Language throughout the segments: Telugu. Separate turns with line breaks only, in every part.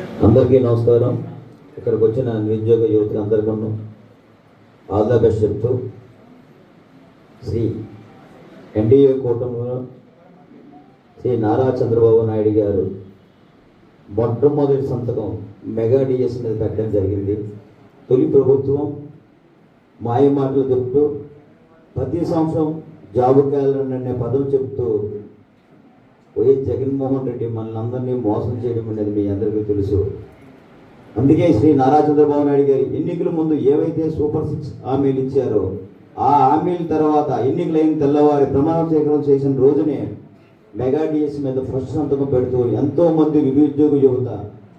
అందరికీ నమస్కారం. ఇక్కడికి వచ్చిన నిరుద్యోగ యువతులు అందరికీ ఆల్ ద బెస్ట్ చెప్తూ శ్రీ ఎన్డీఏ కూటమిలో శ్రీ నారా చంద్రబాబు నాయుడు గారు మొట్టమొదటి సంతకం మెగా డిఎస్ మీద పెట్టడం జరిగింది. తొలి ప్రభుత్వం మాయ మాటలు చెప్తూ ప్రతి సంవత్సరం జాబు క్యాలెండర్ అనే పదం చెప్తూ వైఎస్ జగన్మోహన్ రెడ్డి మనల్ని అందరినీ మోసం చేయడం అనేది మీ అందరికీ తెలుసు. అందుకే శ్రీ నారా చంద్రబాబు నాయుడు గారి ఎన్నికల ముందు ఏవైతే సూపర్ సిక్స్ హామీలు ఇచ్చారో ఆ హామీల తర్వాత ఎన్నికలైన తెల్లవారి ప్రమాణ స్వీకారం చేసిన రోజునే మెగా డిఎస్ మీద ఫస్ట్ సంతకం పెడుతూ ఎంతో మంది నిరుద్యోగ యువత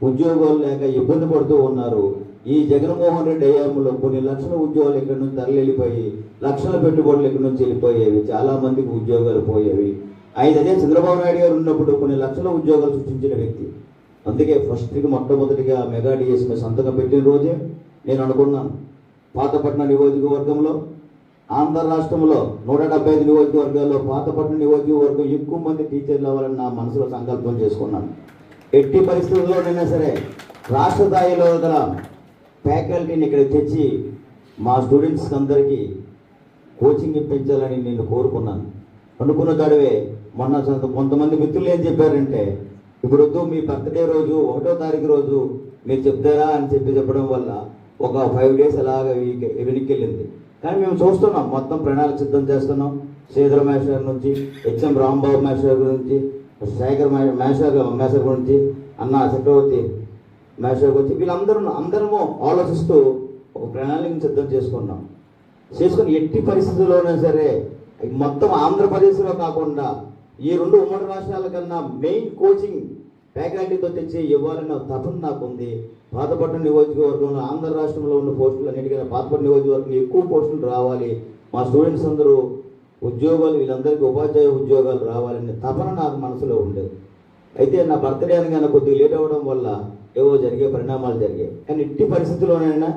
ఉద్యోగాలు లేక ఇబ్బంది పడుతూ ఉన్నారు. ఈ జగన్మోహన్ రెడ్డి హయాంలో కొన్ని లక్షల ఉద్యోగాలు ఇక్కడ నుంచి తరలి వెళ్ళిపోయి లక్షల పెట్టుబడులు ఇక్కడ నుంచి వెళ్ళిపోయేవి. చాలా మందికి ఉద్యోగాలు పోయేవి. ఆయన అదే చంద్రబాబు నాయుడు గారు ఉన్నప్పుడు కొన్ని లక్షల ఉద్యోగాలు సృష్టించిన వ్యక్తి. అందుకే ఫస్ట్కి మొట్టమొదటిగా మెగా డిఎస్ సంతకం పెట్టిన రోజే నేను అనుకున్నాను. పాతపట్నం నియోజకవర్గంలో ఆంధ్ర రాష్ట్రంలో నూట డెబ్బై ఐదు నియోజకవర్గాల్లో పాతపట్నం నియోజకవర్గం ఎక్కువ మంది టీచర్లు అవ్వాలని నా మనసులో సంకల్పం చేసుకున్నాను. ఎట్టి పరిస్థితుల్లోనైనా సరే రాష్ట్ర స్థాయిలో గల ఫ్యాకల్టీని ఇక్కడ తెచ్చి మా స్టూడెంట్స్ అందరికీ కోచింగ్ ఇప్పించాలని నేను కోరుకున్నాను. అనుకున్న కాడవే మొన్న కొంతమంది మిత్రులు ఏం చెప్పారంటే ఇప్పుడు వద్దు మీ బర్త్డే రోజు ఒకటో తారీఖు రోజు మీరు చెప్తారా? అని చెప్పి చెప్పడం వల్ల ఒక ఫైవ్ డేస్ అలాగ వెనక్కి వెనక్కి వెళ్ళింది కానీ మేము చూస్తున్నాం మొత్తం ప్రణాళిక సిద్ధం చేస్తున్నాం. శ్రీధర మేషర్ నుంచి హెచ్ఎం రాంబాబు మేషర్ గురించి శేఖర్ మే- మేషర్ మేషర్ గురించి అన్న చక్రవర్తి మేషర్ గురించి వీళ్ళందరూ అందరము ఆలోచిస్తూ ఒక ప్రణాళికను సిద్ధం చేసుకున్నాం. చేసుకుని ఎట్టి పరిస్థితుల్లోనే సరే మొత్తం ఆంధ్రప్రదేశ్లో కాకుండా ఈ రెండు ఉమ్మడి రాష్ట్రాల కన్నా మెయిన్ కోచింగ్ ఫ్యాకల్టీతో తెచ్చి ఇవ్వాలన్న తపన నాకు ఉంది పాతపట్నం నియోజకవర్గంలో ఆంధ్ర రాష్ట్రంలో ఉన్న పోస్టులు అన్నిటికన్నా పాతపట్నం నియోజకవర్గం ఎక్కువ పోస్టులు రావాలి. మా స్టూడెంట్స్ అందరూ ఉద్యోగాలు వీళ్ళందరికీ ఉపాధ్యాయ ఉద్యోగాలు రావాలనే తపన నాకు మనసులో ఉండేది. అయితే నా బర్త్డే అనగానే కొద్దిగా లేట్ అవ్వడం వల్ల ఏవో జరిగే పరిణామాలు జరిగాయి. కానీ ఇట్టి పరిస్థితుల్లోనైనా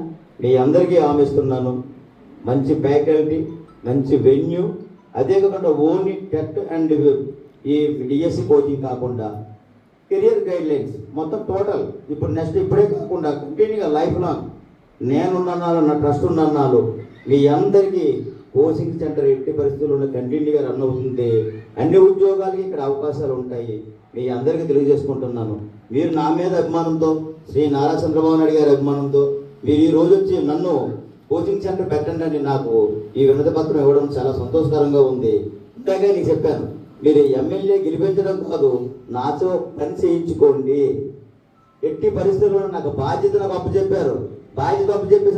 మీ అందరికీ ఆమెస్తున్నాను మంచి ఫ్యాకల్టీ మంచి వెన్యూ అదే కాకుండా ఓన్లీ టెట్ అండ్ ఈ డిఎస్సి కోచింగ్ కాకుండా కెరియర్ గైడ్ లైన్స్ మొత్తం టోటల్. ఇప్పుడు నెక్స్ట్ ఇప్పుడే కాకుండా కంటిన్యూగా లైఫ్ లాంగ్ నేనున్నాను నా ట్రస్ట్ ఉన్నాను మీ అందరికీ కోచింగ్ సెంటర్ ఎట్టి పరిస్థితుల్లో కంటిన్యూగా రన్ అవుతుంది అన్ని ఉద్యోగాలకి ఇక్కడ అవకాశాలు ఉంటాయి. మీ అందరికీ తెలియజేసుకుంటున్నాను. మీరు నా మీద అభిమానంతో శ్రీ నారా చంద్రబాబు నాయుడు గారి అభిమానంతో మీరు ఈ రోజు వచ్చి నన్ను కోచింగ్ సెంటర్ పెట్టండి అని నాకు ఈ వినతి పత్రం ఇవ్వడం చాలా సంతోషకరంగా ఉంది. ఇంతగా నీకు చెప్పాను మీరు ఎమ్మెల్యే గెలిపించడం కాదు నాతో పని చేయించుకోండి. ఎట్టి పరిస్థితుల్లో నాకు బాధ్యత అప్పచెప్పారు. బాధ్యత అప్పచెప్పి